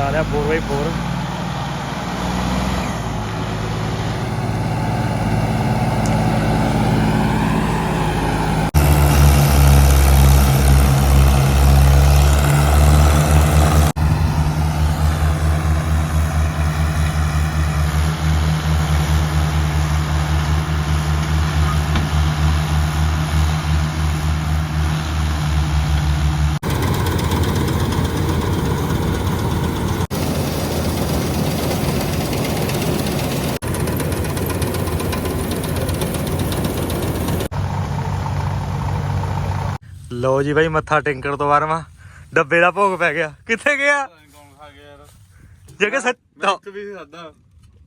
ਲਾ ਲਿਆ 4x4 ਲਓ ਜੀ ਬਾਈ ਮੱਥਾ ਟਿੰਕਣ ਤੋਂ ਬਾਅਦ ਮਾ ਡੱਬੇ ਦਾ ਭੋਗ ਪੈ ਗਿਆ। ਕਿੱਥੇ ਗਿਆ? ਕੌਣ ਖਾ ਗਿਆ ਯਾਰ। ਜਗੇ ਸੱਚ ਮੈਂ ਇੱਕ ਵੀ ਖਾਦਾ।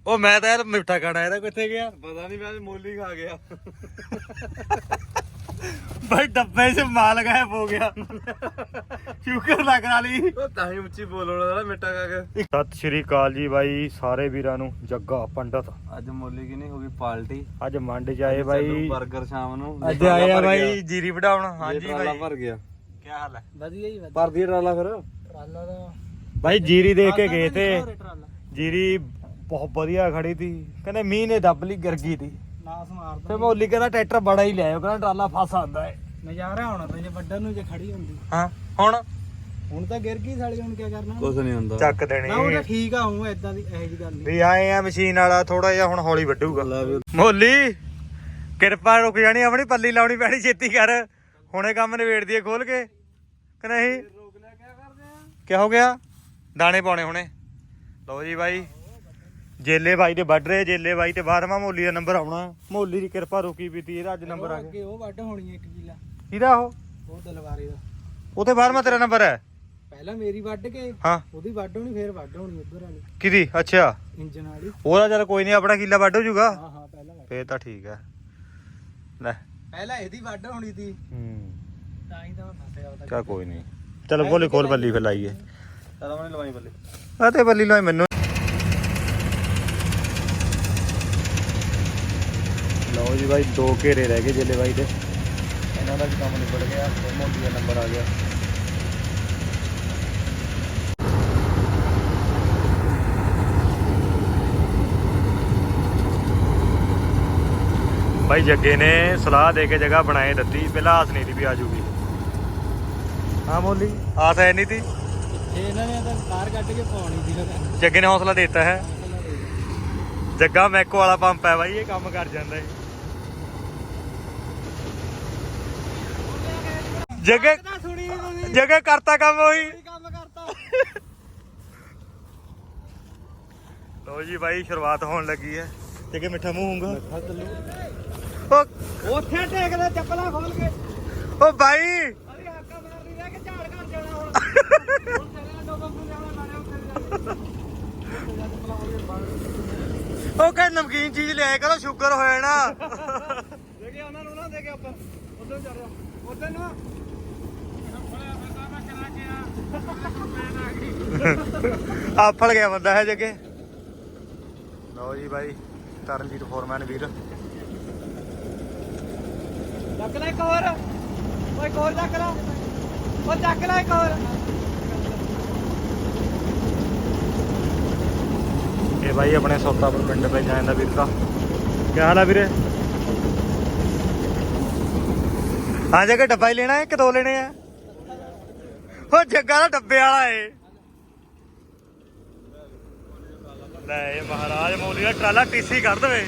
ਉਹ ਮੈਂ ਤਾਂ ਯਾਰ ਮਿੱਠਾ ਖਾਣਾ ਇਹਦਾ ਕਿੱਥੇ ਗਿਆ? ਪਤਾ ਨਹੀਂ ਮੈਂ ਮੋਲੀ ਖਾ ਗਿਆ। ਬਾਈ ਡੱਬੇ 'ਚ ਮਾਲ ਗਾਇਬ ਹੋ ਗਿਆ। ਸ਼ੁਕਰ ਲੱਗ ਲਈ ਉਹ ਤਾਂ ਹੀ ਉੱਚੀ ਬੋਲਣਾ ਦਾ ਮਿੱਟਾ ਕੇ। ਸਤਿ ਸ਼੍ਰੀ ਅਕਾਲ ਜੀ ਬਾਈ ਸਾਰੇ ਵੀਰਾਂ ਨੂੰ ਜੱਗਾ ਪੰਡਤ। ਅੱਜ ਮੋਲੀ ਕੀ ਨਹੀਂ ਹੋ ਗਈ? ਪਾਲਟੀ ਅੱਜ ਮੰਡ ਚ ਆਏ ਬਾਈ। 버ਗਰ ਸ਼ਾਮ ਨੂੰ। ਅੱਜ ਆਏ ਆ ਬਾਈ ਜੀਰੀ ਵਢਾਉਣ ਹਾਂਜੀ ਹਾਂਜੀ ਟਰਾਲਾ ਬਾਈ। ਭਰ ਗਿਆ। ਕੀ ਹਾਲ ਹੈ? ਵਧੀਆ ਹੀ ਵਧੀਆ। ਭਰ ਦੀ ਟਰਾਲਾ ਫਿਰ? ਟਰਾਲਾ ਦਾ ਬਾਈ ਜੀਰੀ ਦੇਖ ਕੇ ਗਏ ਤੇ। ਜੀਰੀ ਬਹੁਤ ਵਧੀਆ ਖੜੀ ਤੀ। ਕਹਿੰਦੇ ਮੀਂਹ ਨੇ ਦੱਬ ਲਈ ਗਿਰ ਗਈ ਤੀ ਨਾਸ ਮਾਰਦਾ। ਫੇ ਮੌਲੀ ਕਹਿੰਦਾ ਟਰੈਕਟਰ ਬੜਾ ਹੀ ਲਿਆਇਓ ਕਹਿੰਦਾ ਟਰਾਲਾ ਫਸ ਆਂਦਾ ਹੈ ਨਜ਼ਾਰਾ ਆਉਣਾ ਤਾਂ ਜੇ ਵੱਡਰ ਨੂੰ ਜੇ ਖੜੀ ਹੁੰਦੀ। ਹਾਂ ਹੁਣ? ਹੁਣ ਤਾਂ ਗਿਰ ਗਈ ਸਾਲੀ ਹੁਣ ਕੀ ਕਰਨਾ? ਕੁਝ ਨਹੀਂ ਹੁੰਦਾ। ਚੱਕ ਦੇਣੀ। ਨਾ ਉਹ ਤਾਂ ਠੀਕ ਆ ਹੂੰ ਐਦਾਂ ਦੀ ਇਹੋ ਜੀ ਗੱਲ ਨਹੀਂ ਵੀ ਆਏ ਆ ਮਸ਼ੀਨ ਵਾਲਾ ਥੋੜਾ ਜਿਹਾ ਹੁਣ ਹੌਲੀ ਵੱਢੂਗਾ। ਮੋਲੀ ਕਿਰਪਾ ਰੁਕ ਜਾਣੀ ਆਪਣੀ ਪੱਲੀ ਲਾਉਣੀ ਪੈਣੀ ਛੇਤੀ ਕਰ। ਹੁਣੇ ਕੰਮ ਨਿਬੇੜ ਦਈਏ ਖੋਲ ਕੇ ਕਿ ਨਹੀਂ? ਰੋਕ ਲਿਆ ਕਿਆ ਕਰਦੇ ਆ? ਕੀ ਹੋ ਗਿਆ? ਦਾਣੇ ਪਾਉਣੇ ਹੁਣੇ। ਲਓ ਜੀ ਬਾਈ। ਜੇਲੇ ਬਾਈ ਦੇ ਵੱਢ ਰਹੇ ਜੇਲੇ ਬਾਈ ਤੇ ਬਾਰਵਾਂ ਮੋਲੀ ਦਾ ਨੰਬਰ ਆਉਣਾ। ਮੋਲੀ ਦੀ ਕਿਰਪਾ ਰੁਕੀ ਪੀਤੀ ਇਹਦਾ ਅੱਜ ਨੰਬਰ ਆ ਗਿਆ ਅੱਗੇ ਉਹ ਵੱਡ ਹੋਣੀ ਹੈ ਇੱਕ ਕਿਲਾ ਕਿਹਦਾ ਉਹ? ਉਹ ਦਲਵਾਰੀ ਦਾ। ਉਤੇ ਬਾਰਵਾਂ ਤੇਰਾ ਨੰਬਰ ਹੈ। ਪਹਿਲਾਂ ਮੇਰੀ ਵੱਢ ਕੇ ਹਾਂ। ਉਹਦੀ ਵੱਢ ਹੋਣੀ ਫੇਰ ਵੱਢ ਹੋਣੀ ਉਧਰ ਵਾਲੀ। ਕਿਹਦੀ? ਅੱਛਾ। ਇੰਜਨ ਵਾਲੀ। ਉਹਦਾ ਚੱਲ ਕੋਈ ਨਹੀਂ ਆਪਣਾ ਕਿੱਲਾ ਵੱਢ ਹੋ ਜਾਊਗਾ। ਹਾਂ ਹਾਂ ਪਹਿਲਾਂ ਵੱਢ। ਫੇਰ ਤਾਂ ਠੀਕ ਹੈ। ਲੈ। ਪਹਿਲਾਂ ਇਹਦੀ ਵੱਢ ਹੋਣੀ ਸੀ ਹੂੰ। ਤਾਂ ਹੀ ਤਾਂ ਮੈਂ ਫਸਿਆ ਉਹਦਾ। ਚਾ ਕੋਈ ਨਹੀਂ। ਚਲੋ ਬੋਲੇ ਖੋਲ ਬੱਲੀ ਫਿਰ ਲਾਈਏ। ਚਲ ਮੈਂ ਲਵਾਈ ਬੱਲੇ। ਆ ਤੇ ਬੱਲੀ ਲੋਏ ਮੈਨੂੰ ਲਓ ਜੀ ਬਾਈ ਦੋ ਘੇਰੇ ਰਹਿ ਗਏ ਜੇਲੇ ਬਾਈ ਦੇ। ਇਹਨਾਂ ਦਾ ਵੀ ਕੰਮ ਨਿਬੜ ਗਿਆ ਮੋਦੀ ਦਾ ਨੰਬਰ ਆ ਗਿਆ। ਬਾਈ ਜੱਗੇ ਨੇ ਸਲਾਹ ਦੇ ਕੇ ਜਗ੍ਹਾ ਬਣਾਏ ਦਿੱਤੀ। ਪਹਿਲਾਂ ਆਸ ਨਹੀਂ ਦੀ ਵੀ ਆ ਜੂਗੀ। ਹਾਂ ਬੋਲੀ ਆਸ ਹੈ ਨਹੀਂ ਇਹ ਇਹਨਾਂ ਨੇ ਤਾਂ ਕਾਰ ਕੱਢ ਕੇ ਪਾਉਣੀ ਸੀ ਜੱਗੇ ਨੇ ਹੌਸਲਾ ਦੇ ਦਿੱਤਾ ਹੈ। ਜੱਗਾ ਮੈਕੋ ਵਾਲਾ ਪੰਪ ਹੈ ਬਾਈ ਇਹ ਕੰਮ ਕਰ ਜਾਂਦਾ ਹੈ। ਜੱਗੇ ਤਾਂ ਸੁਣੀ ਨੀ ਤੁਸੀਂ। ਜੱਗੇ ਕਰਤਾ ਕੰਮ ਉਹੀ। ਕੀ ਕੰਮ ਕਰਤਾ। ਲੋ ਜੀ ਬਾਈ ਸ਼ੁਰੂਆਤ ਹੋਣ ਲੱਗੀ ਹੈ। ਜੱਗੇ ਮਿੱਠਾ ਮੂੰਹ ਹੋਊਗਾ। ਉਹ ਉੱਥੇ ਟੇਕਦਾ ਚੱਪਲਾਂ ਖੋਲ ਕੇ। ਉਹ ਬਾਈ। ਅਰੇ ਹਾਕਾ ਮਾਰਦੀ ਰਹਿ ਕੇ ਝਾੜ ਘਰ ਜਾਣਾ ਹੁਣ? ਹੁਣ ਚੱਲਣਾ ਡੋਬਾ ਨੂੰ ਜਾਣਾ ਨਾਲੇ ਉੱਥੇ ਜਾ ਉਹ ਕਹੇ ਨਮਕੀਨ ਚੀਜ਼ ਲਿਆਇਆ ਕਰੋ ਸ਼ੂਗਰ ਹੋ ਜਾਣਾ ਦੇਖੇ ਉਹਨਾਂ ਨੂੰ ਨਾ ਦੇ ਕੇ ਉੱਪਰ। ਉਧਰ ਚੱਲ ਰਿਹਾ। ਉਧਰ ਨਾ। ਆਫਲ ਗਿਆ ਬੰਦਾ ਹੈ ਜੱਗੇ। ਲਓ ਜੀ ਬਾਈ ਤਰਨਜੀਤ ਫੋਰਮੈਨ ਵੀਰ। ਚੱਕ ਲੈ ਇੱਕ ਹੋਰ। ਓਏ ਇੱਕ ਹੋਰ ਚੱਕ ਲੈ। ਉਹ ਚੱਕ ਲੈ ਇੱਕ ਹੋਰ। ਇਹ ਬਾਈ ਆਪਣੇ ਸੋਤਾਪੁਰ ਪਿੰਡ ਵਿੱਚ ਜਾਂਦਾ ਵੀਰ ਦਾ। ਕੀ ਹਾਲ ਆ ਵੀਰੇ? ਹਾਂ ਜੱਗੇ ਡੱਬਾ ਹੀ ਲੈਣਾ ਹੈ ਕਿ ਦੋ ਲੈਣੇ ਆ। ਉਹ ਜੱਗਾ ਦਾ ਡੱਬੇ ਵਾਲਾ ਏ। ਲੈ, ਇਹ ਮਹਾਰਾਜ ਮੌਲੀ ਦਾ ਟਰਾਲਾ ਟੀਸੀ ਕਰ ਦੇਵੇ।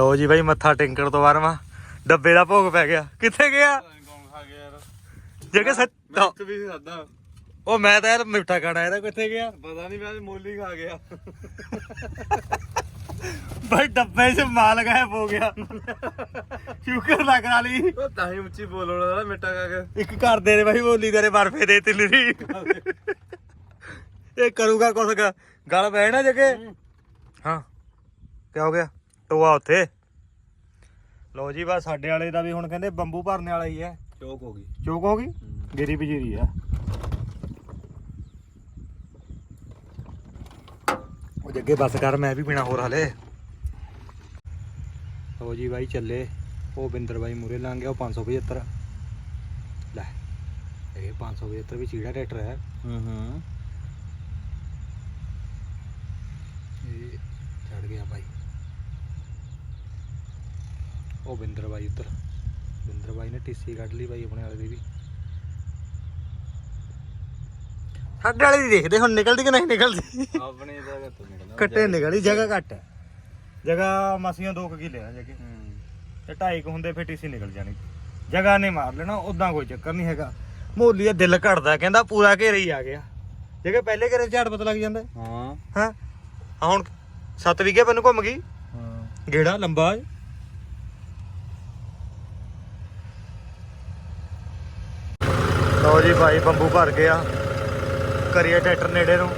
ਲਓ ਜੀ ਬਾਈ ਮੱਥਾ ਟਿੰਕਣ ਤੋਂ ਬਾਅਦ ਮਾ ਡੱਬੇ ਦਾ ਭੋਗ ਪੈ ਗਿਆ। ਕਿੱਥੇ ਗਿਆ? ਕੌਣ ਖਾ ਗਿਆ ਯਾਰ? ਜਿਹੜੇ ਸੱਚ ਇੱਕ ਵੀ ਖਾਦਾ। ਉਹ ਮੈਂ ਤਾਂ ਯਾਰ ਮਿੱਠਾ ਖਾਣਾ ਇਹਦਾ ਕਿੱਥੇ ਗਿਆ? ਪਤਾ ਨਹੀਂ ਮੈਂ ਮੋਲੀ ਖਾ ਗਿਆ। ਬਾਈ ਡੱਬੇ 'ਚ ਮਾਲ ਗਾਇਬ ਹੋ ਗਿਆ। ਸ਼ੁਕਰ ਲੱਗ ਕਰਾ ਲਈ। ਉਹ ਤਾਂ ਹੀ ਉੱਚੀ ਬੋਲਣਾ ਦਾ ਮਿੱਟਾ ਖਾ ਕੇ। ਇੱਕ ਘਰ ਦੇ ਨੇ ਬਾਈ ਬੋਲੀ ਤੇਰੇ ਬਰਫੇ ਦੇ ਤਿੰਨ ਦੀ। ਇਹ ਕਰੂਗਾ ਕੁਛ ਕੁ। ਗੱਲ ਪੈ ਨਾ ਜਗੇ ਹਾਂ। ਕੀ ਹੋ ਗਿਆ? ਟੋਆ ਉੱਥੇ। ਲਓ ਜੀ ਬਸ ਸਾਡੇ ਵਾਲੇ ਦਾ ਵੀ ਹੁਣ ਕਹਿੰਦੇ ਬੰਬੂ ਭਰਨੇ ਵਾਲਾ ਹੀ ਹੈ। ਚੋਕ ਹੋ ਗਈ। ਚੋਕ ਹੋ ਗਈ? ਗੇਰੀ ਬਜੀਰੀ ਆ। ਉਹ ਜੱਗੇ ਬੱਸ ਕਰ ਮੈਂ ਵੀ ਪੀਣਾ ਹੋਰ ਹਲੇ। ਲਓ ਜੀ ਬਾਈ ਚੱਲੇ। ਉਹ ਬਿੰਦਰ ਬਾਈ ਮੂਰੇ ਲੰਘ ਗਿਆ ਉਹ 575 ਲੈ ਇਹ 575 ਵੀ ਚੀੜਾ ਟਰੈਕਟਰ ਹੈ। ਹੂੰ ਹੂੰ। ਇਹ ਚੜ ਗਿਆ ਬਾਈ। ਉਹ ਬਿੰਦਰ ਬਾਈ ਉੱਧਰ। ਬਿੰਦਰ ਬਾਈ ਨੇ ਟੀਸੀ ਕੱਢ ਲਈ ਬਾਈ ਆਪਣੇ ਵਾਲੇ ਦੀ ਵੀ। ਸਾਡੇ ਵਾਲੇ ਦੀ ਦੇਖਦੇ ਹੁਣ ਨਿਕਲਦੀ ਕਿ ਨਹੀਂ ਨਿਕਲਦੀ? ਆਪਣੀ ਜਗ੍ਹਾ ਤੋਂ ਨਿਕਲਣਾ ਕੱਟੇ ਨਿਕਲਦੀ ਜਗ੍ਹਾ ਘੱਟ ਹੈ। ਜਗ੍ਹਾ ਮਸੀਆਂ 2 ਕਿੱਲੇ ਆ ਜਗੇ ਤੇ ਢਾਈ ਕੁ ਹੁੰਦੇ ਫਿਰ ਟੀਸੀ ਨਿਕਲ ਜਾਣੀ। ਜਗ੍ਹਾ ਨੇ ਮਾਰ ਲੈਣਾ ਉਦਾਂ ਕੋਈ ਚੱਕਰ ਨਹੀਂ ਹੈਗਾ। ਮੋਲੀ ਦਾ ਦਿਲ ਘੜਦਾ ਕਹਿੰਦਾ ਪੂਰਾ ਘੇਰੇ ਹੀ ਆ ਗਿਆ। ਜਗੇ ਪਹਿਲੇ ਘੇਰੇ ਝਾੜ ਪਤਾ ਲੱਗ ਜਾਂਦਾ। ਹਾਂ। ਹਾਂ? ਹੁਣ 7 ਵਿਗੇ ਮੈਨੂੰ ਘੁੰਮ ਗਈ। ਹਾਂ। ਗੇੜਾ ਲੰਬਾ ਹੈ ਲਓ ਜੀ ਭਾਈ ਬੰਬੂ ਭਰ ਗਿਆ। ਕਰੀਏ ਟਰੈਕਟਰ ਨੇੜੇ ਨੂੰ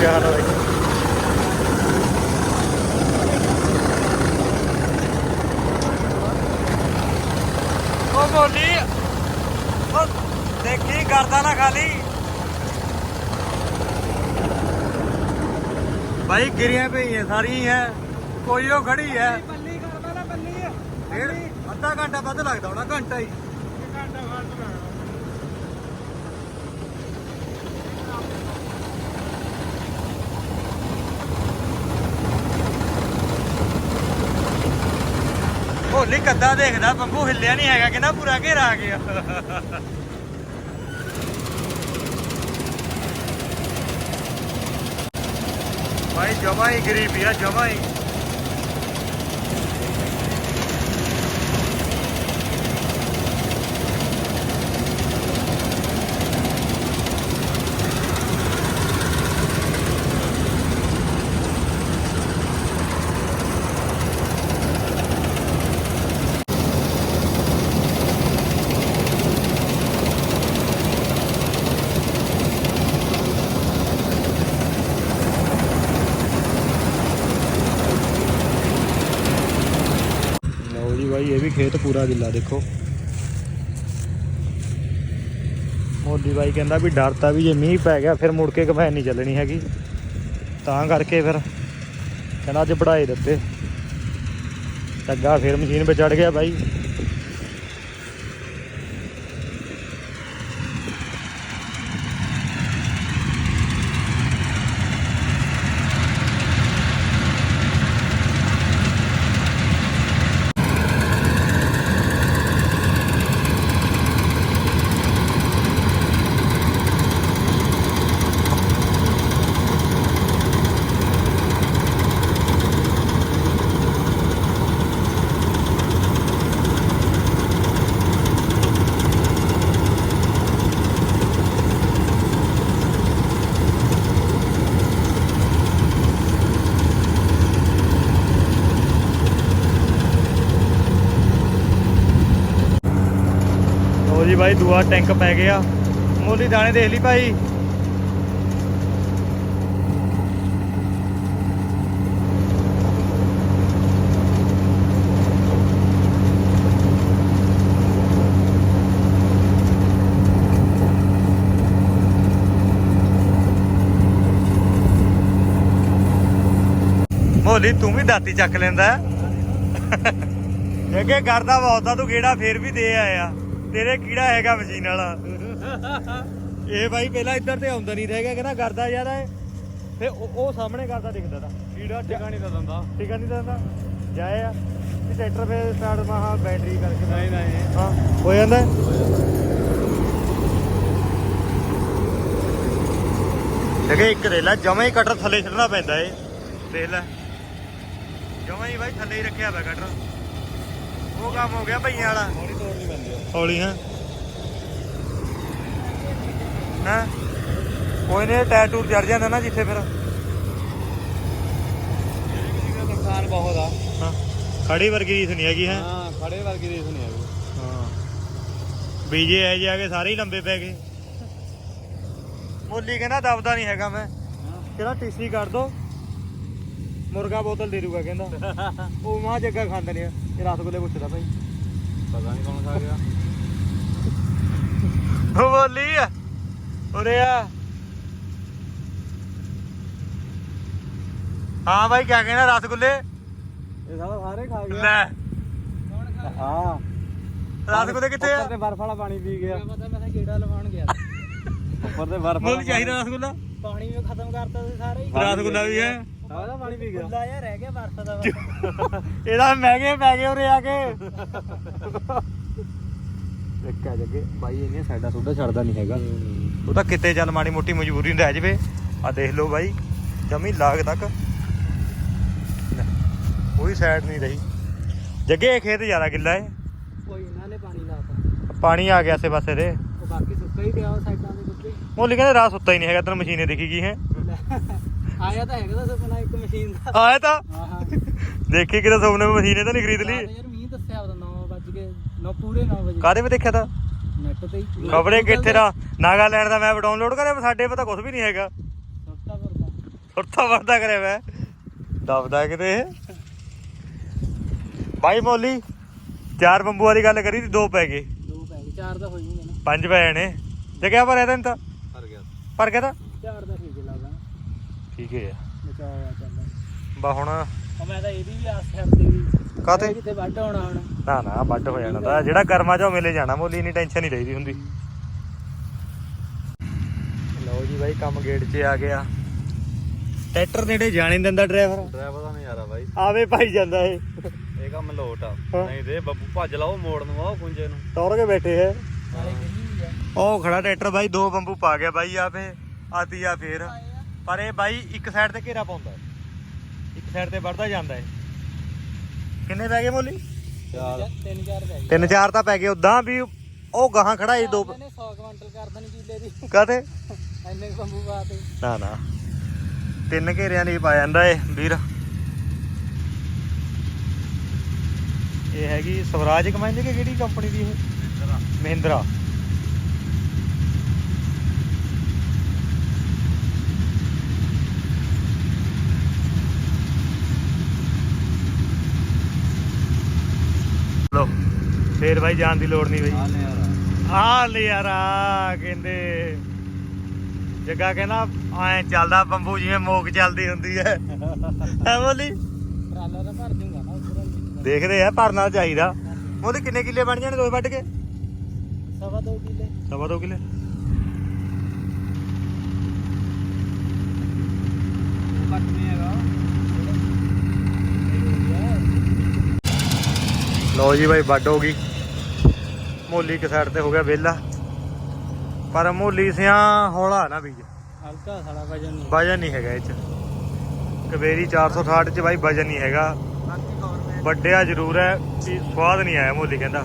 ਕਿਆ ਹਾਲ ਹੈ ਉਹ ਬੋਲੀ ਉਹ ਦੇਖੀ ਕਰਦਾ ਨਾ ਖਾਲੀ ਗਿਰੀਆਂ ਪਈਆਂ ਸਾਰੀਆਂ ਹੀ। ਹੈ ਕੋਈ ਉਹ ਖੜੀ ਹੈ। ਬੱਲੀ ਕਰਦਾ ਨਾ ਬੱਲੀ ਡੇਢ ਅੱਧਾ ਘੰਟਾ ਵੱਧ ਲੱਗਦਾ ਹੋਣਾ ਘੰਟਾ ਹੀ। ਘੰਟਾ ਫਾਲਤੂ ਲੈਣਾ ਹੋਲੀ ਕੱਦਾ ਦੇਖਦਾ ਬੰਬੂ ਹਿੱਲਿਆ ਨਹੀਂ ਹੈਗਾ ਕਹਿੰਦਾ ਪੂਰਾ ਘੇਰਾ ਆ ਗਿਆ। ਭਾਈ ਜਮਾ ਹੀ ਗਰੀਬੀ ਆ ਜਮਾ ਹੀ ਲਓ ਜੀ ਭਾਈ ਇਹ ਵੀ ਖੇਤ ਪੂਰਾ ਗਿੱਲਾ ਦੇਖੋ। ਮੋਦੀ ਬਾਈ ਕਹਿੰਦਾ ਵੀ ਡਰ ਤਾਂ ਵੀ ਜੇ ਮੀਂਹ ਪੈ ਗਿਆ, ਫਿਰ ਮੁੜ ਕੇ ਕਫੈਨ ਨਹੀਂ ਚੱਲਣੀ ਹੈਗੀ। ਤਾਂ ਕਰਕੇ ਫਿਰ ਕਹਿੰਦਾ ਅੱਜ ਵਢਾਏ ਦਿੱਤੇ। ਟੱਗਾ ਫਿਰ ਮਸ਼ੀਨ 'ਤੇ ਚੜ ਗਿਆ ਬਾਈ। ਬਾਈ, ਦੂਆ ਟੈਂਕ ਪੈ ਗਿਆ। ਮੋਲੀ ਦਾਣੇ ਦੇਖ ਲਈ ਭਾਈ। ਮੋਲੀ, ਤੂੰ ਵੀ ਦਾਤੀ ਚੱਕ ਲੈਂਦਾ। ਜੱਗੇ ਕਰਦਾ ਬਹੁਤ ਆ, ਤੂੰ ਗੇੜਾ ਫੇਰ ਵੀ ਦੇ ਆਇਆ। ਤੇਰੇ ਕੀੜਾ ਹੈਗਾ ਮਸ਼ੀਨ ਵਾਲਾ। ਇਹ ਬਾਈ ਪਹਿਲਾਂ ਇੱਧਰ ਤੇ ਆਉਂਦਾ ਨਹੀਂ ਰਹੇਗਾ ਕਹਿੰਦਾ ਕਰਦਾ ਯਾਰ ਇਹ। ਤੇ ਉਹ ਉਹ ਸਾਹਮਣੇ ਕਰਦਾ ਦਿਖਦਾ ਤਾਂ। ਕੀੜਾ ਟਿਕਾ ਨਹੀਂ ਦਿੰਦਾ। ਠੀਕ ਨਹੀਂ ਦਿੰਦਾ। ਜਾਏ ਆ। ਤੇ ਟਰੈਕਟਰ ਫੇਰ ਸਟਾਰਟ ਮਹਾ ਬੈਟਰੀ ਕਰਕੇ ਨਹੀਂ ਨਹੀਂ। ਹਾਂ ਹੋ ਜਾਂਦਾ। ਜਗੇ ਇੱਕ ਦੇ ਲੈ ਜਮਾ ਹੀ ਕਟਰ ਥੱਲੇ ਛੱਡਣਾ ਪੈਂਦਾ ਏ। ਦੇਖ ਲੈ। ਜਮਾ ਹੀ ਬਾਈ ਥੱਲੇ ਹੀ ਰੱਖਿਆ ਹੋਇਆ ਕਟਰ ਉਹ ਕੰਮ ਹੋ ਗਿਆ ਭਈਆਂ ਵਾਲਾ। ਹੌਲੀ ਹਾਂ? ਹਾਂ? ਕੋਈ ਨੇ ਟੂਰ ਚੜ ਜਾਂਦਾ ਨਾ ਜਿੱਥੇ ਫਿਰ। ਨੁਕਸਾਨ ਬਹੁਤ ਆ। ਹਾਂ ਖੜੀ ਵਰਗੀ ਰੀਸ ਨਹੀਂ ਹੈਗੀ ਹੈ? ਹਾਂ ਖੜੇ ਵਰਗੀ ਰੇਸ ਨਹੀਂ ਆਈ ਹਾਂ। ਬੀਜੇ ਐ ਜਾ ਕੇ ਸਾਰੇ ਹੀ ਲੰਬੇ ਪੈ ਗਏ। ਮੋਲੀ ਕਹਿੰਦਾ ਦਬਦਾ ਨਹੀਂ ਹੈਗਾ ਮੈਂ। ਕਹਿੰਦਾ ਟੀਸੀ ਕੱਢ ਦੋ। ਮੁਰਗਾ ਬੋਤਲ ਦੇ ਦੂਗਾ ਕਹਿੰਦਾ। ਉਹ ਮਾਂ ਜੱਗਾ ਖਾਂਦੇ ਨੇ। ਇਹ ਰਸਗੁੱਲੇ ਪੁੱਛਦਾ ਭਾਈ। ਪਤਾ ਨਹੀਂ ਕੌਣ ਖਾ ਗਿਆ। ਬੋਲੀ ਆ। ਉਰੇ ਆ। ਹਾਂ ਭਾਈ ਕਿਆ ਕਹਿਣਾ ਰਸਗੁੱਲੇ? ਇਹ ਸਾਰਾ ਸਾਰੇ ਖਾ ਲੈ। ਹਾਂ। ਰਸਗੁੱਲੇ ਕਿੱਥੇ ਆ? ਉੱਪਰ ਤੇ ਬਰਫ ਵਾਲਾ ਪਾਣੀ ਪੀ ਗਿਆ। ਪਤਾ ਮੈਂ ਤਾਂ ਕੀੜਾ ਲਵਾਉਣ ਗਿਆ। ਉੱਪਰ ਤੇ ਬਰਫ ਮੁੱਲ ਚਾਹੀਦਾ ਰਸਗੁੱਲਾ? ਪਾਣੀ ਵੀ ਖਤਮ ਕਰਤਾ ਸੀ ਸਾਰੇ ਹੀ। ਰਸਗੁੱਲਾ ਵੀ ਹੈ। ਸਾਰਾ ਪਾਣੀ ਪੀ ਗਿਆ। ਗੁੱਲਾ ਜਿਹਾ ਰਹਿ ਗਿਆ ਬਰਫ ਦਾ। ਇਹਦਾ ਮਹਿੰਗੇ ਪੈ ਗਏ ਉਰੇ ਆ ਕੇ। ਦੇਖਿਆ ਜੱਗੇ ਬਾਈ ਇਹਨੇ ਸਾਡਾ ਸੋਡਾ ਛੱਡਦਾ ਨਹੀਂ ਹੈਗਾ। ਉਹ ਤਾਂ ਕਿਤੇ ਚੱਲ ਮਾੜੀ ਮੋਟੀ ਮਜਬੂਰੀ ਰਹਿ ਜਵੇ। ਆ ਦੇਖ ਲਓ ਬਾਈ ਜਮੀ ਲਾਗ ਤੱਕ। ਲੈ, ਕੋਈ ਸਾਈਡ ਨਹੀਂ ਰਹੀ। ਜੱਗੇ ਇਹ ਖੇਤ ਜ਼ਿਆਦਾ ਗਿੱਲਾ ਏ। ਕੋਈ ਇਹਨਾਂ ਨੇ ਪਾਣੀ ਲਾਤਾ ਪਾਣੀ ਆ ਗਿਆ ਆਸੇ ਪਾਸੇ ਦੇ। ਉਹ ਬਾਕੀ ਸੁੱਕਾ ਹੀ ਪਿਆ ਉਹ ਸਾਈਡਾਂ ਦੇ ਕੁੱਤੇ। ਮੋਲੀ ਕਹਿੰਦੇ ਰਾਹ ਸੁੱਤਾ ਹੀ ਨਹੀਂ ਹੈਗਾ ਤੈਨੂੰ ਮਸ਼ੀਨੇ ਦਿਖੀ ਗਈ ਹੈ। ਆਇਆ ਤਾਂ ਹੈਗਾ ਤਾਂ ਸੁਪਨਾ ਇੱਕ ਮਸ਼ੀਨ ਦਾ। ਆਇਆ ਤਾਂ? ਹਾਂ ਹਾਂ। ਦੇਖੀ ਕਿਤੇ ਸੁਪਨੇ ਮਸ਼ੀਨੇ ਤਾਂ ਨਹੀਂ ਖਰੀਦ ਲਈ ਯਾਰ ਮੀਂਹ ਦੱਸਿਆ ਉਹਦਾ 9 ਵਜ ਕੇ 9 ਪੂਰੇ 9 ਵਜੇ। ਕਾਦੇ ਵਿੱਚ ਦੇਖਿਆ ਤਾਂ? ਨੈਟ ਤੇ ਹੀ ਖਬਰੇ ਕਿੱਥੇ ਦਾ? ਨਾਗਾਲੈਂਡ ਦਾ ਮੈਪ ਡਾਊਨਲੋਡ ਕਰਿਆ ਸਾਡੇ ਪਤਾ ਕੁਝ ਵੀ ਨਹੀਂ ਹੈਗਾ। ਸੁੱਤਾ ਵਰਦਾ ਸੁਰਤਾ ਵਰਦਾ ਕਰਿਆ ਮੈਂ। ਦਬਦਾ ਕਿਤੇ ਇਹ। ਬਾਈ ਮੋਲੀ ਚਾਰ ਬੰਬੂ ਵਾਲੀ ਗੱਲ ਕਰੀ ਤੇ ਦੋ ਪੈ ਗਏ। ਦੋ ਪੈ ਗਏ ਚਾਰ ਦਾ ਹੋ ਜੂਗੇ ਨਾ। ਪੰਜ ਪੈ ਜਾਣੇ। ਤੇ ਕਿਆ ਭਰਿਆ ਤੈਨੂੰ ਤਾਂ? ਭਰ ਗਿਆ। ਪਰ ਗਿਆ ਤਾਂ? ਚਾਰ ਦਾ ਠੀਕ ਲੱਗਦਾ ਠੀਕ ਹੈ। ਬਚਾਇਆ ਚੱਲ ਬਾ ਹੁਣ ਮੈਂ ਤਾਂ ਇਹਦੀ ਵੀ ਆਸ ਕਰਦੀ ਵੀ। ਕਾਤੇ ਕਿਤੇ ਵੱਢ ਹੋਣਾ ਹੁਣ। ਨਾ ਨਾ ਵੱਡ ਹੋ ਜਾਣਾ ਤਾਂ। ਜਿਹੜਾ ਕਰਮਾ ਚੋਂ ਮਿਲੇ ਜਾਣਾ ਮੋਲੀ ਨਹੀਂ ਟੈਨਸ਼ਨ ਨਹੀਂ ਲਈਦੀ ਹੁੰਦੀ। ਲਓ ਜੀ ਬਾਈ ਕੰਮ ਗੇਟ 'ਚ ਆ ਗਿਆ। ਟਰੈਕਟਰ ਨੇੜੇ ਜਾਣ ਦਿੰਦਾ ਡਰਾਈਵਰ। ਡਰਾਈਵਰ ਦਾ ਨਜ਼ਾਰਾ ਬਾਈ। ਆਵੇ ਭਾਈ ਜਾਂਦਾ ਇਹ। ਇਹ ਕੰਮ ਲੋਟ ਆ। ਨਹੀਂ ਦੇ ਬੱਬੂ ਭੱਜ ਲਾਓ ਮੋੜ ਨੂੰ ਆਓ ਕੁੰਜੇ ਨੂੰ। ਤੌਰ ਕੇ ਬੈਠੇ ਆ। ਉਹ ਖੜਾ ਟਰੈਕਟਰ ਬਾਈ ਦੋ ਬੰਬੂ ਪਾ ਗਿਆ ਬਾਈ ਆਪੇ ਆਤੀ ਆ ਫੇਰ। ਪਰ ਇਹ ਬਾਈ ਇੱਕ ਸਾਈਡ ਤੇ ਘੇਰਾ ਪਾਉਂਦਾ। ਹੈ। ਇੱਕ ਸਾਈਡ ਤੇ ਵੜਦਾ ਜਾਂਦਾ ਹੈ ਕਿੰਨੇ ਪੈ ਗਏ ਮੋਲੀ ਚਾਰ। ਤਿੰਨ ਚਾਰ ਪੈ ਗਏ। ਤਿੰਨ ਚਾਰ ਤਾਂ ਪੈ ਗਏ ਉਦਾਂ ਵੀ ਉਹ ਗਾਹਾਂ ਖੜਾ ਇਹ ਦੋ ਇਹਨੇ 100 ਕੁਇੰਟਲ ਕਰ ਦੇਣੀ ਕਿੱਲੇ ਦੀ। ਕਾਤੇ ਐਨੇ ਕੁ ਬੰਬੂ ਪਾ ਤੇ। ਨਾ ਨਾ। ਤਿੰਨ ਘੇਰਿਆਂ ਲਈ ਪਾ ਜਾਂਦਾ ਏ ਵੀਰ। ਇਹ ਹੈਗੀ ਸਵਰਾਜ ਕਮਾਂਦੇ ਕਿ ਕਿਹੜੀ ਕੰਪਨੀ ਦੀ ਇਹ? ਮਹਿੰਦਰਾ। ਲੋ ਫੇਰ ਬਾਈ ਜਾਣ ਦੀ ਲੋੜ ਨਹੀਂ ਬਈ। ਆ ਨਜ਼ਾਰਾ ਆ ਲੈ ਯਾਰ ਆ ਕਹਿੰਦੇ। ਜੱਗਾ ਕਹਿੰਦਾ ਐ ਚੱਲਦਾ ਬੰਬੂ ਜਿਵੇਂ ਮੋਕ ਚੱਲਦੀ ਹੁੰਦੀ ਹੈ। ਹੈ ਬੋਲੀ? ਟਰਾਲਾ ਤਾਂ ਭਰ ਦੂੰਗਾ ਨਾ ਉੱਪਰ ਦੇਖਦੇ ਆ ਭਰਨਾ ਚਾਹੀਦਾ। ਉਹਦੇ ਕਿੰਨੇ ਕਿੱਲੇ ਬਣ ਜਾਣੇ ਦੋਏ ਵੱਢ ਕੇ? ਸਵਾ ਦੋ ਕਿੱਲੇ। ਸਵਾ ਦੋ ਕਿੱਲੇ? ਲਓ ਜੀ ਬਾਈ ਵੱਢ ਹੋ ਗਈ। ਮੋਲੀ ਇੱਕ ਸਾਈਡ ਤੇ ਹੋ ਗਿਆ ਵਿਹਲਾ। ਪਰ ਮੋਲੀ ਸਿਆਂ ਹੌਲਾ ਨਾ ਬੀਜ। ਹਲਕਾ ਸਾਲਾ ਵਜਨ ਨਹੀਂ। ਵਜਨ ਨਹੀਂ ਹੈਗਾ ਇਹ ਚ। ਕਵੇਰੀ 460 ਚ ਬਾਈ ਵਜਨ ਨਹੀਂ ਹੈਗਾ। ਵੱਡਿਆ ਜ਼ਰੂਰ ਹੈ ਵੀ ਸਵਾਦ ਨਹੀਂ ਆਇਆ ਮੋਲੀ ਕਹਿੰਦਾ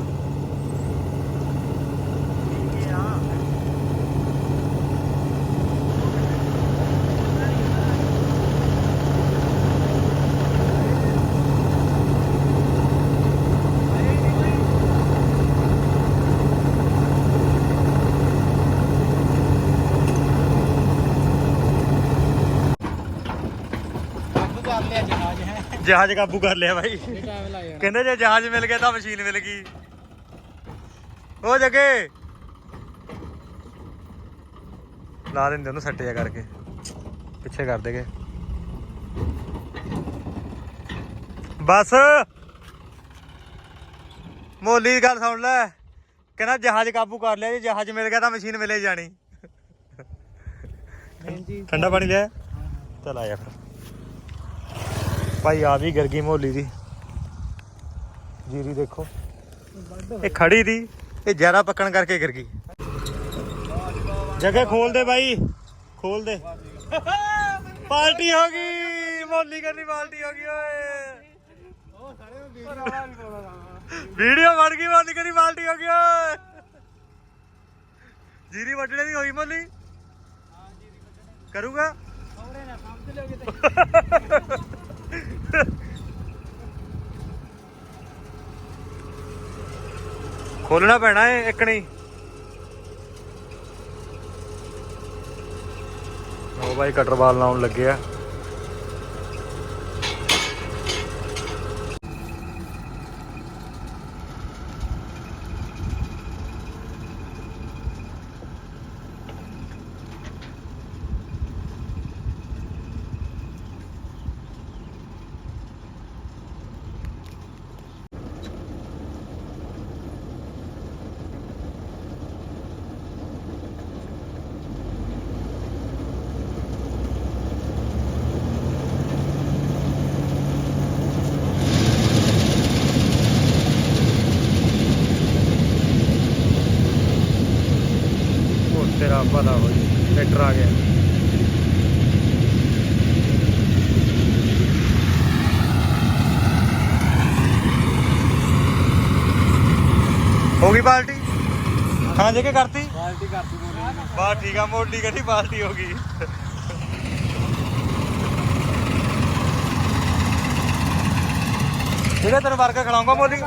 ਕਰ ਲਿਆ ਜਹਾਜ਼ ਹੈ ਕਾਬੂ ਕਰ ਲਿਆ ਬਾਈ। ਟਾਈਮ ਕਹਿੰਦੇ ਜੇ ਜਹਾਜ਼ ਮਿਲ ਗਿਆ ਤਾਂ ਮਸ਼ੀਨ ਮਿਲ ਗਈ। ਉਹ ਜਗੇ। ਲਾ ਦਿੰਦੇ ਉਹਨੂੰ ਸੱਟਿਆ ਕਰਕੇ। ਪਿੱਛੇ ਕਰ ਦੇਗੇ। ਬਸ। ਮੋਲੀ ਦੀ ਗੱਲ ਸੁਣ ਲੈ। ਕਹਿੰਦਾ ਜਹਾਜ਼ ਕਾਬੂ ਕਰ ਲਿਆ ਜੇ ਜਹਾਜ਼ ਮਿਲ ਗਿਆ ਤਾਂ ਮਸ਼ੀਨ ਮਿਲੇ ਜਾਣੀ। ਠੰਡਾ ਪਾਣੀ ਲਿਆ। ਚਲ ਆਇਆ ਫਿਰ। ਭਾਈ, ਆ ਵੀ ਗਰਗੀ ਮੋਲੀ ਦੀ। ਜੀਰੀ ਦੇਖੋ। ਇਹ ਖੜੀ ਦੀ, ਇਹ ਜ਼ਿਆਦਾ ਪੱਕਣ ਕਰਕੇ ਗਿਰ ਗਈ ਜਗ੍ਹਾ ਖੋਲ ਦੇ ਬਾਈ, ਖੋਲ ਦੇ। ਪਾਰਟੀ ਹੋ ਗਈ, ਮੋਲੀ ਕਰਨੀ ਪਾਰਟੀ ਹੋ ਗਈ, ਓਏ। ਵੀਡੀਓ ਬਣ ਗਈ, ਮੋਲੀ ਕਰਨੀ ਪਾਰਟੀ ਹੋ ਗਈ, ਓਏ। ਜੀਰੀ ਵੱਢਣੇ ਦੀ ਹੋਈ ਮੋਲੀ? ਹਾਂ ਜੀ ਦੀ ਕਰੂਗਾ? ਸਮਝ ਲਿਓ ਕਿਤੇ ਖੋਲਣਾ ਪੈਣਾ ਏ ਇੱਕ ਨਹੀਂ। ਉਹ ਬਾਈ ਕਟਰ ਬਾਲ ਲਾਉਣ ਲੱਗੇ ਆ। ਤੇਰਾ ਭਲਾ ਹੋਈ ਟਰੈਕਟਰ ਆ ਗਿਆ। ਹੋ ਗਈ ਪਾਰਟੀ ਹਾਂ ਜੇ ਕੇ ਕਰਤੀ? ਬਾਲਟੀ ਕਰਤੀ ਬੋਲੀ ਬਾਤ ਠੀਕ ਆ ਮੋਢੀ ਕਹਿੰਦੀ ਪਾਰਟੀ ਹੋ ਗਈ। ਠੀਕ ਤੈਨੂੰ ਵਰਕਾ ਖਿਲਾਉਂਗਾ ਮੋਲੀ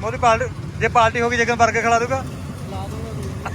ਮੋਦੀ ਪਾਰਟੀ ਜੇ ਪਾਰਟੀ ਹੋ ਗਈ ਜੇਕਰ ਵਰਕਾ ਖਿਲਾ ਦੂੰਗਾ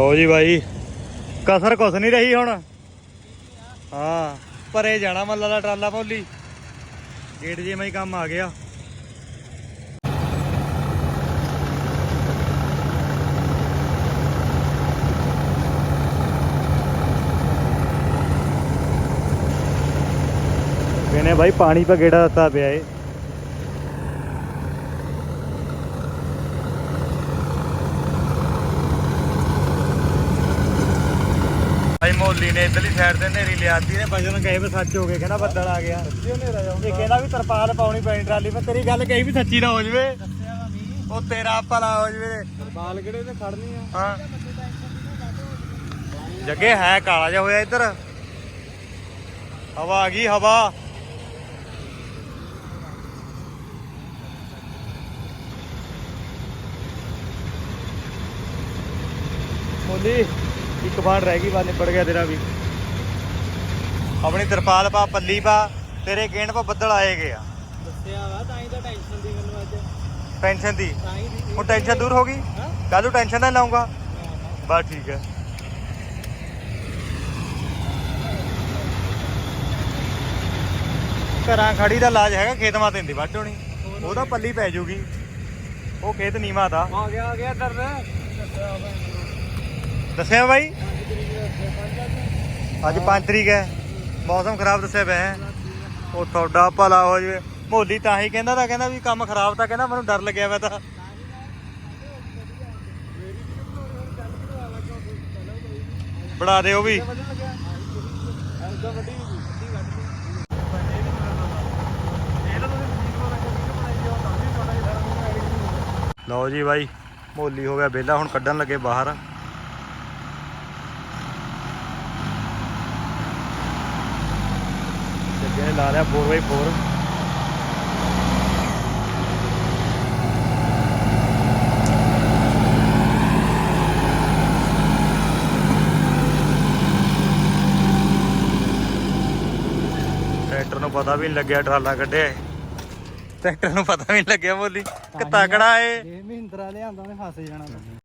ਲੋ ਜੀ ਬਾਈ। ਕਸਰ ਕੁਛ ਨਹੀਂ ਰਹੀ ਹੁਣ। ਹਾਂ, ਪਰੇ ਜਾਣਾ ਮੱਲਾ ਦਾ ਟਰਾਲਾ ਭੋਲੀ। ਗੇਟ ਜੇ ਹੀ ਕੰਮ ਆ ਗਿਆ। ਇਹਨੇ ਬਾਈ ਪਾਣੀ ਪਾ ਗੇੜਾ ਦਿੱਤਾ ਪਿਆ ਏ। ਭਾਈ ਮੋਲੀ ਨੇ ਇਧਰਲੀ ਸਾਈਡ ਤੇ ਨੇਰੀ ਲਿਆਤੀ ਨੇ। ਵਜਨ ਕਹੇ ਵੀ ਸੱਚ ਹੋ ਗਏ ਕਹਿੰਦਾ ਬੱਦਲ ਆ ਗਿਆ। ਇਹ ਕਹਿੰਦਾ ਵੀ ਤਰਪਾਲ ਪਾਉਣੀ ਪੈਣੀ ਟਰਾਲੀ ਮੈਂ ਤੇਰੀ ਗੱਲ ਕਹੀ ਵੀ ਸੱਚੀ ਨਾ ਹੋ ਜਵੇ। ਉਹ ਤੇਰਾ ਭਲਾ ਹੋ ਜਵੇ। ਬਾਲ ਕਿਹੜੇ ਤੇ ਖੜਨੀ ਆ? ਹਾਂ। ਜੱਗੇ ਹੈ ਕਾਲਾ ਜਿਹਾ ਹੋਇਆ ਇੱਧਰ। ਹਵਾ ਆ ਗਈ ਹਵਾ। ਮੋਲੀ। ਬਾਣ ਰਹਿ ਗਈ ਬਾ ਨਿਬੜ ਗਿਆ ਤੇਰਾ ਵੀ। ਆਪਣੀ ਤਰਪਾਲ ਪਾ ਪੱਲੀ ਪਾ ਤੇਰੇ ਗੇਂਡ ਪਾ ਬੱਦਲ ਆਏ ਗਏ ਆ। ਦੱਸਿਆ ਵਾ ਤਾਂ ਹੀ ਤਾਂ ਟੈਨਸ਼ਨ ਦੀ ਮੈਨੂੰ ਅੱਜ। ਟੈਨਸ਼ਨ ਦੀ? ਤਾਂ ਹੀ ਦੀ ਹੁਣ ਟੈਨਸ਼ਨ ਦੂਰ ਹੋ ਗਈ? ਕੱਲ ਨੂੰ ਟੈਨਸ਼ਨ ਨਾ ਲਾਉਂਗਾ? ਬਸ ਠੀਕ ਹੈ। ਘਰਾਂ ਖੜੀ ਦਾ ਇਲਾਜ ਹੈਗਾ ਖੇਤ ਮਾਤੇ ਹੁੰਦੀ ਵੱਢ ਹੋਣੀ। ਉਹਦਾ ਪੱਲੀ ਪੈ ਜੂਗੀ। ਉਹ ਖੇਤ ਨੀਵਾ ਦਾ। ਆ ਗਿਆ ਆ ਗਿਆ ਦਰ ਦੱਸਿਆ ਬਾਈ? ਅੱਜ 5 ਤਰੀਕ ਹੈ। ਮੌਸਮ ਖਰਾਬ ਦੱਸਿਆ ਪਿਆ ਉਹ ਤੁਹਾਡਾ ਭਲਾ ਹੋ ਜਵੇ। ਮੋਲੀ ਤਾਂ ਹੀ ਕਹਿੰਦਾ ਤਾਂ ਕਹਿੰਦਾ ਵੀ ਕੰਮ ਖਰਾਬ ਤਾਂ ਕਹਿੰਦਾ, ਮੈਨੂੰ ਡਰ ਲੱਗਿਆ ਵਾ ਤਾਂ। ਬੜਾ ਦੇ ਉਹ ਵੀ। ਲਓ ਜੀ ਬਾਈ, ਮੋਲੀ ਹੋ ਗਿਆ ਬੇਲਾ ਹੁਣ ਕੱਢਣ ਲੱਗੇ ਬਾਹਰ। ਜੱਗੇ ਨੇ ਲਾ ਲਿਆ 4x4 ਟਰੈਕਟਰ ਨੂੰ ਪਤਾ ਵੀ ਨਹੀਂ ਲੱਗਿਆ ਟਰਾਲਾ ਕੱਢਿਆ ਏ। ਟਰੈਕਟਰ ਨੂੰ ਪਤਾ ਵੀ ਨਹੀਂ ਲੱਗਿਆ ਮੋਲੀ ਕਿ ਤਕੜਾ ਏ ਇਹ ਮਹਿੰਦਰਾ ਲਿਆਂਦਾ ਉਹਨੇ ਫਸ ਜਾਣਾ